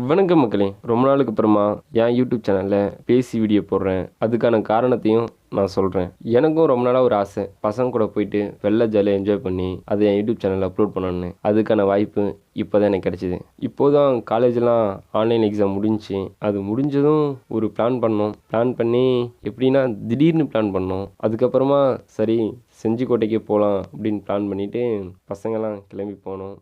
வணக்கம் மக்களே. ரொம்ப நாளுக்கு அப்புறமா என் யூடியூப் சேனலில் பேசி வீடியோ போடுறேன். அதுக்கான காரணத்தையும் நான் சொல்கிறேன் எனக்கும் ரொம்ப நாளாக ஒரு ஆசை. பசங்க கூட போயிட்டு வெளில ஜாலியாக என்ஜாய் பண்ணி அதை என் யூடியூப் சேனலில் அப்லோட் பண்ணணுன்னு அதுக்கான வாய்ப்பு இப்போ தான் எனக்கு கிடச்சிது. இப்போதான் காலேஜெலாம் ஆன்லைன் எக்ஸாம் முடிஞ்சுச்சு அது முடிஞ்சதும் ஒரு பிளான் பண்ணோம். பிளான் பண்ணி எப்படின்னா திடீர்னு பிளான் பண்ணோம். அதுக்கப்புறமா சரி செஞ்சிக்கோட்டைக்கே போகலாம் அப்படின்னு பிளான் பண்ணிவிட்டு பசங்கள்லாம் கிளம்பி போனோம்.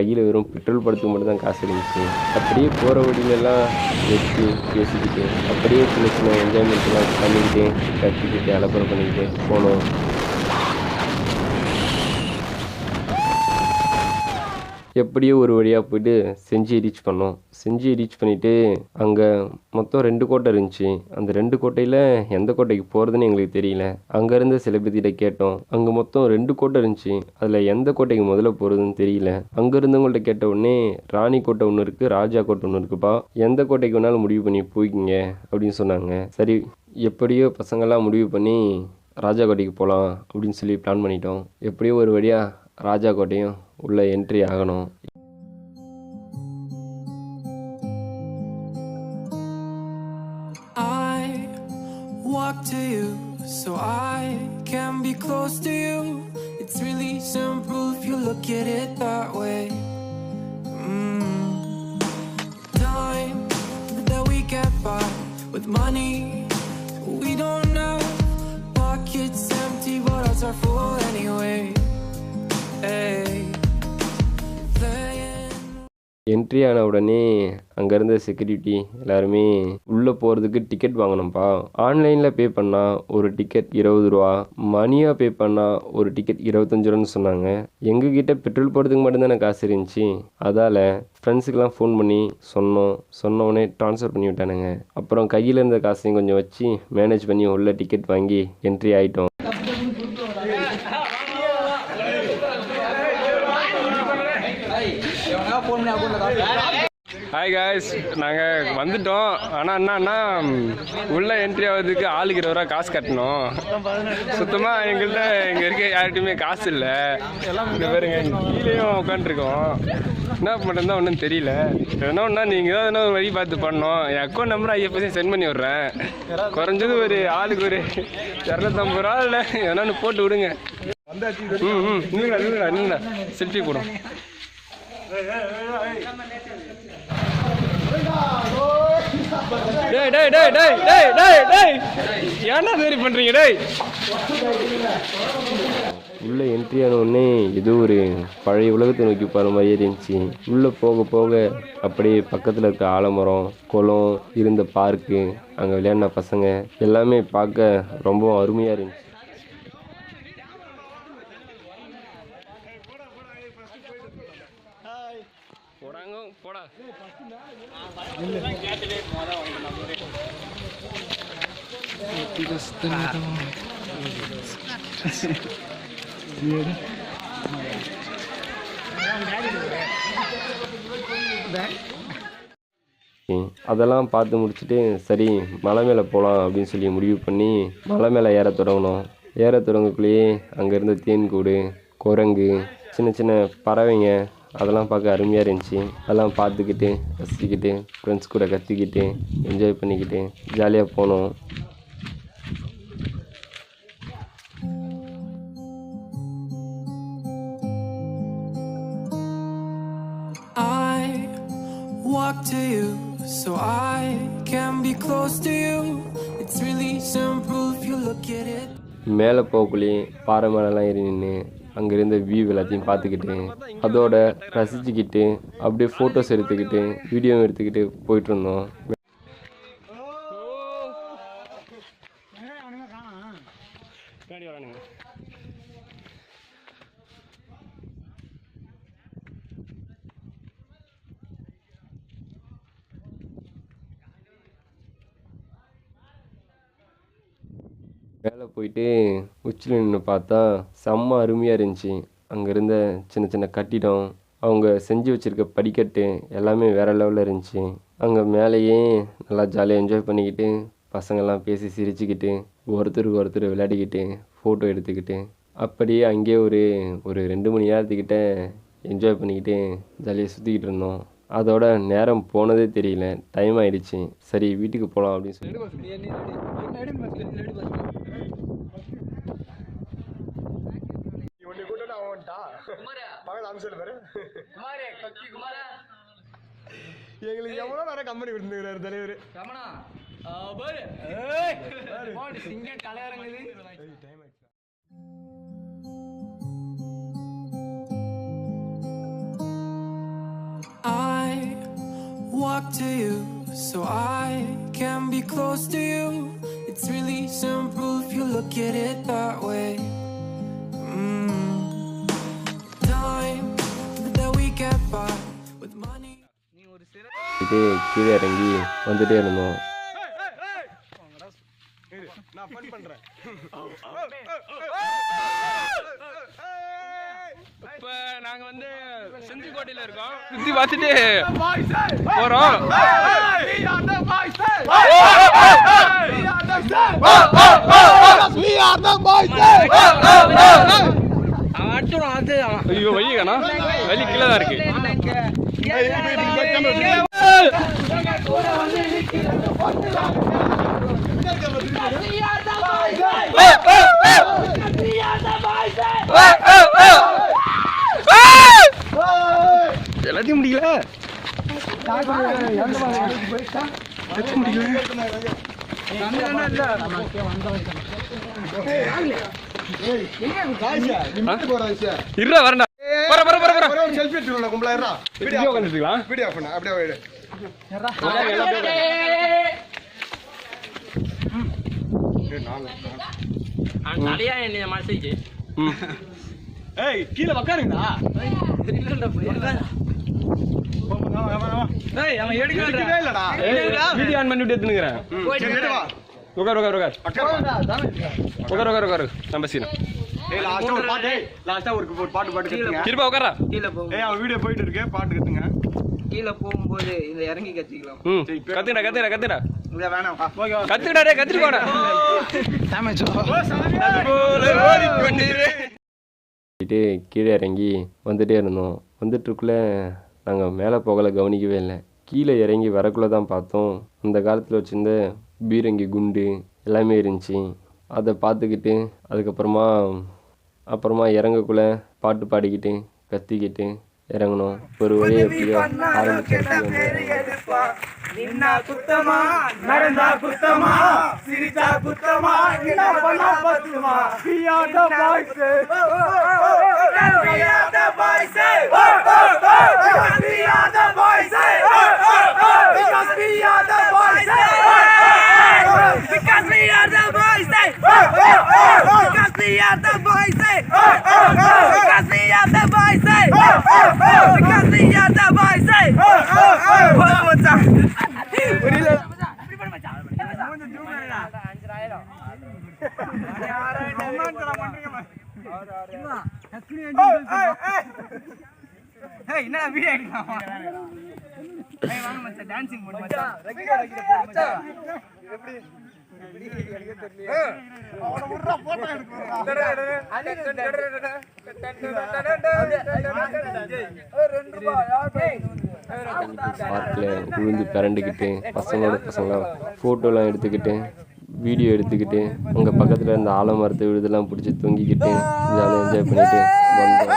கையில் வெறும் பெட்ரோல் படத்துக்கு மட்டும் தான் காசு இருந்துச்சு. அப்படியே போகிற வழியிலலாம் வச்சு பேசிக்கிட்டு அப்படியே சின்ன சின்ன என்ஜாய்மெண்ட்லாம் பண்ணிக்கிட்டு கட்டிக்கிட்டு அலப்பறை பண்ணிக்கிட்டு போனோம். எப்படியோ ஒரு வழியாக போயிட்டு செஞ்சு ரீச் பண்ணோம். செஞ்சு ரீச் பண்ணிவிட்டு அங்கே மொத்தம் ரெண்டு கோட்டை இருந்துச்சு. அந்த ரெண்டு கோட்டையில் எந்த கோட்டைக்கு போகிறதுன்னு எங்களுக்கு தெரியல. அங்கேருந்து சிலபதியிட்ட கேட்டோம். அங்கே மொத்தம் ரெண்டு கோட்டை இருந்துச்சு. அதில் எந்த கோட்டைக்கு முதல்ல போகிறதுன்னு தெரியல. அங்கே இருந்தவங்கள்ட்ட கேட்ட உடனே ராணி கோட்டை ஒன்று இருக்குது ராஜா கோட்டை ஒன்று இருக்குப்பா. எந்த கோட்டைக்கு வேணாலும் முடிவு பண்ணி போய்க்கிங்க அப்படின்னு சொன்னாங்க. சரி எப்படியோ பசங்கள்லாம் முடிவு பண்ணி ராஜா கோட்டைக்கு போகலாம் அப்படின்னு சொல்லி பிளான் பண்ணிட்டோம். எப்படியோ ஒரு வழியாக ராஜா கோட்டையும் உள்ளே என்ட்ரி ஆகணும். To you so I can be close to you. It's really simple if you look at it that way. Mm. Time that we get by with money entry ஆன உடனே அங்கே இருந்த செக்யூரிட்டி எல்லாருமே உள்ளே போகிறதுக்கு டிக்கெட் வாங்கணும்ப்பா ஆன்லைனில் பே பண்ணால் ஒரு டிக்கெட் இருபது ரூபா மணியாக பே பண்ணால் ஒரு டிக்கெட் இருபத்தஞ்சு ரூபான்னு சொன்னாங்க. எங்ககிட்ட பெட்ரோல் போடுறதுக்கு மட்டும்தானே காசு இருந்துச்சு. அதால் ஃப்ரெண்ட்ஸுக்கெலாம் ஃபோன் பண்ணி சொன்னோம். சொன்ன உடனே ட்ரான்ஸ்ஃபர் பண்ணி விட்டானுங்க. அப்புறம் கையில் இருந்த காசையும் கொஞ்சம் வச்சு மேனேஜ் பண்ணி உள்ள டிக்கெட் வாங்கி என்ட்ரி ஆகிட்டோம் ஹாய் காய்ஸ் நாங்கள் வந்துட்டோம். ஆனால் என்னன்னா உள்ளே என்ட்ரி ஆகிறதுக்கு ஆளுக்கு இருபது ரூபா காசு கட்டணும். சுத்தமாக எங்கள்கிட்ட இங்கே இருக்க யார்கிட்டையுமே காசு இல்லை. இந்த பாருங்க கீழேயும் உட்காந்துருக்கோம் என்ன பண்ணுறதா ஒன்றும் தெரியல. எதனா ஒன்றா நீங்கள் தான் எதனா ஒரு வழி பார்த்து பண்ணோம் என் அக்கௌண்ட் நம்பர் ஐஎஃப்எஸ்சி சென்ட் பண்ணி விட்றேன். குறைஞ்சது ஒரு ஆளுக்கு ஒரு இரநூத்தம்பது ரூபா இல்லை எதனா போட்டு விடுங்க. ம் ம் நீங்களா நீங்களா செல்ஃபி போடும் டேய் டேய் டேய் டேய் டேய் டேய் டேய். ஏன்டா சரி பண்ணுறீங்க டேய்? உள்ளே என்ட்ரி ஆன உடனே ஏதோ ஒரு பழைய உலகத்தை நோக்கி போகிற மாதிரியே இருந்துச்சு. உள்ளே போக போக அப்படியே பக்கத்தில் இருக்க ஆலமரம் குளம் இருந்த பார்க்கு அங்கே விளையாடின பசங்க எல்லாமே பார்க்க ரொம்பவும் அருமையாக இருந்துச்சு போடாங்க போடா அதெல்லாம் பார்த்து முடிச்சுட்டு சரி மலை மேலே போகலாம் அப்படின்னு சொல்லி முடிவு பண்ணி மலை மேலே ஏற தொடங்கினோம் ஏற தொடங்கக்குள்ளேயே அங்கே இருந்த தேன்கூடு குரங்கு சின்ன சின்ன பறவைங்க அதெல்லாம் பார்க்க அருமையாக இருந்துச்சு. அதெல்லாம் பார்த்துக்கிட்டு ரசிச்சுக்கிட்டு ஃப்ரெண்ட்ஸ் கூட கத்திக்கிட்டு என்ஜாய் பண்ணிக்கிட்டு ஜாலியாக போனோம். Walk to you so I can be close to you. It's really simple if you look at it. மேலே போகக்குள்ளேயே பாறை மேலெலாம் ஏறி நின்று அங்கே இருந்த வியூ எல்லாத்தையும் பார்த்துக்கிட்டு அதோட ரசிச்சுக்கிட்டு அப்படியே ஃபோட்டோஸ் எடுத்துக்கிட்டு வீடியோ எடுத்துக்கிட்டு போயிட்டு இருந்தோம் மேலே போயிட்டு உச்சியில் நின்று பார்த்தா செம்ம அருமையாக இருந்துச்சு. அங்கே இருந்த சின்ன சின்ன கட்டிடம் அவங்க செஞ்சு வச்சுருக்க படிக்கட்டு எல்லாமே வேறு லெவலில் இருந்துச்சு. அங்கே மேலேயே நல்லா ஜாலியாக என்ஜாய் பண்ணிக்கிட்டு பசங்கள்லாம் பேசி சிரிச்சுக்கிட்டு ஒருத்தருக்கு ஒருத்தர் விளையாடிக்கிட்டு ஃபோட்டோ எடுத்துக்கிட்டு அப்படியே அங்கேயே ஒரு ஒரு ரெண்டு மணி நேரத்துக்கிட்ட என்ஜாய் பண்ணிக்கிட்டு ஜாலியாக சுற்றிக்கிட்டு இருந்தோம். அதோட நேரம் போனதே தெரியல. டைம் ஆயிடுச்சு. சரி வீட்டுக்கு போகலாம் அப்படின்னு சொல்லி. எங்களுக்கு எவ்வளோ நேரம் கம்பெனி கொடுத்துருக்காரு தலைவர்? Ramana to you so I can be close to you. It's really simple if you look at it that way. Mm. Time that we get by with money. கீழே இறங்கி வந்துட்டே இருந்தோம் இரு, நான் ஃபன் பண்றேன் இப்போ நாங்கள் வந்து செந்தில்கோட்டையில இருக்கோம். சுற்றி பார்த்துட்டு போகிறோம் போறோம். ஐயோ வழி காணா. வழி கீழே தான் இருக்கு. எல்லாத்தையும் இருடா வரண்டா வர வர வர வர செல்ஃபி எடுத்துக்கணும் கும்பலா இருடா. வீடியோ உட்காந்துக்கலாம் வீடியோ பண்ண அப்படியே போயிடு. நிறையா என்ன மனசுக்கு ஏய் கீழே உட்காருங்கடா ஏய் அவன் எடுக்கவே எடுக்கவே இல்லடா. வீடியோ ஆன் பண்ணிட்டு எடுத்துக்கிறேன் சரி, எடு வா. உட்கார் உட்கார். உட்கார் உட்காரு. உட்கார் உட்கார். நம்ம சீனா. ஏய், ஆ ஒரு பாட்டு, ஆ ஒரு பாட்டு பாட்டு கத்துங்க. கிருபா உட்காரா. கீழே போகும் ஏய், அவன் வீடியோ போயிட்டு இருக்கு. பாட்டு கத்துங்க. கீழே போகும்போது இதை இறங்கி கத்திக்கலாம். ம். கத்துடா கத்துடா கத்துடா. இல்ல வேணாம். வா, ஓகே வா. கத்துடா டேய் கத்துட்டு போடா. போயிட்டு கீழே இறங்கி வந்துட்டே இருந்தோம். வந்துட்டுருக்குள்ளே நாங்கள் மேலே போகலை கவனிக்கவே இல்லை. கீழே இறங்கி வரக்குள்ளே தான் பார்த்தோம். அந்த காலத்தில் வச்சுருந்த பீரங்கி குண்டு எல்லாமே இருந்துச்சு. அதை பார்த்துக்கிட்டு அதுக்கப்புறமா அப்புறமா இறங்கக்குள்ளே பாட்டு பாடிக்கிட்டு கத்திக்கிட்டு இறங்கணும் ஒரு வழியை எப்படியோ ஆரம்பிச்சு நின்னா குத்தமா நடந்தா குத்தமா சிரிச்சா குத்தமா என்ன பண்ணா பத்துமா we are the boys we are the boys because we are the boys because we are the boys because we are the boys because we are the boys because we are the boys because மச்சான் என்னடா video எடுக்கலாமா? ஏய் வாங்க மச்சான். Dancing போடு மச்சான் பார்க்கில் விழுந்து பிறண்டுக்கிட்டு பசங்களோட பசங்களாம் ஃபோட்டோலாம் எடுத்துக்கிட்டு வீடியோ எடுத்துக்கிட்டு உங்கள் பக்கத்தில் இருந்த ஆலமரத்தை விழுதெல்லாம் பிடிச்சி தொங்கிக்கிட்டு ஜாலியாக என்ஜாய் பண்ணிவிட்டு வந்தோம்.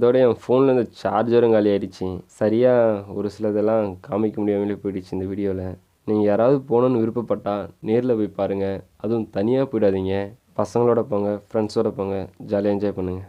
அதோட என் ஃபோனில் இந்த சார்ஜரும் காலி ஆயிடுச்சு சரியாக ஒரு சிலதெல்லாம் காமிக்க முடியாமலே போயிடுச்சு இந்த வீடியோவில் நீங்கள் யாராவது போகணுன்னு விருப்பப்பட்டால் நேரில் போய் பாருங்கள் அதுவும் தனியாக போயிடாதீங்க. பசங்களோட போங்க ஃப்ரெண்ட்ஸோட போங்க. ஜாலியாக என்ஜாய் பண்ணுங்கள்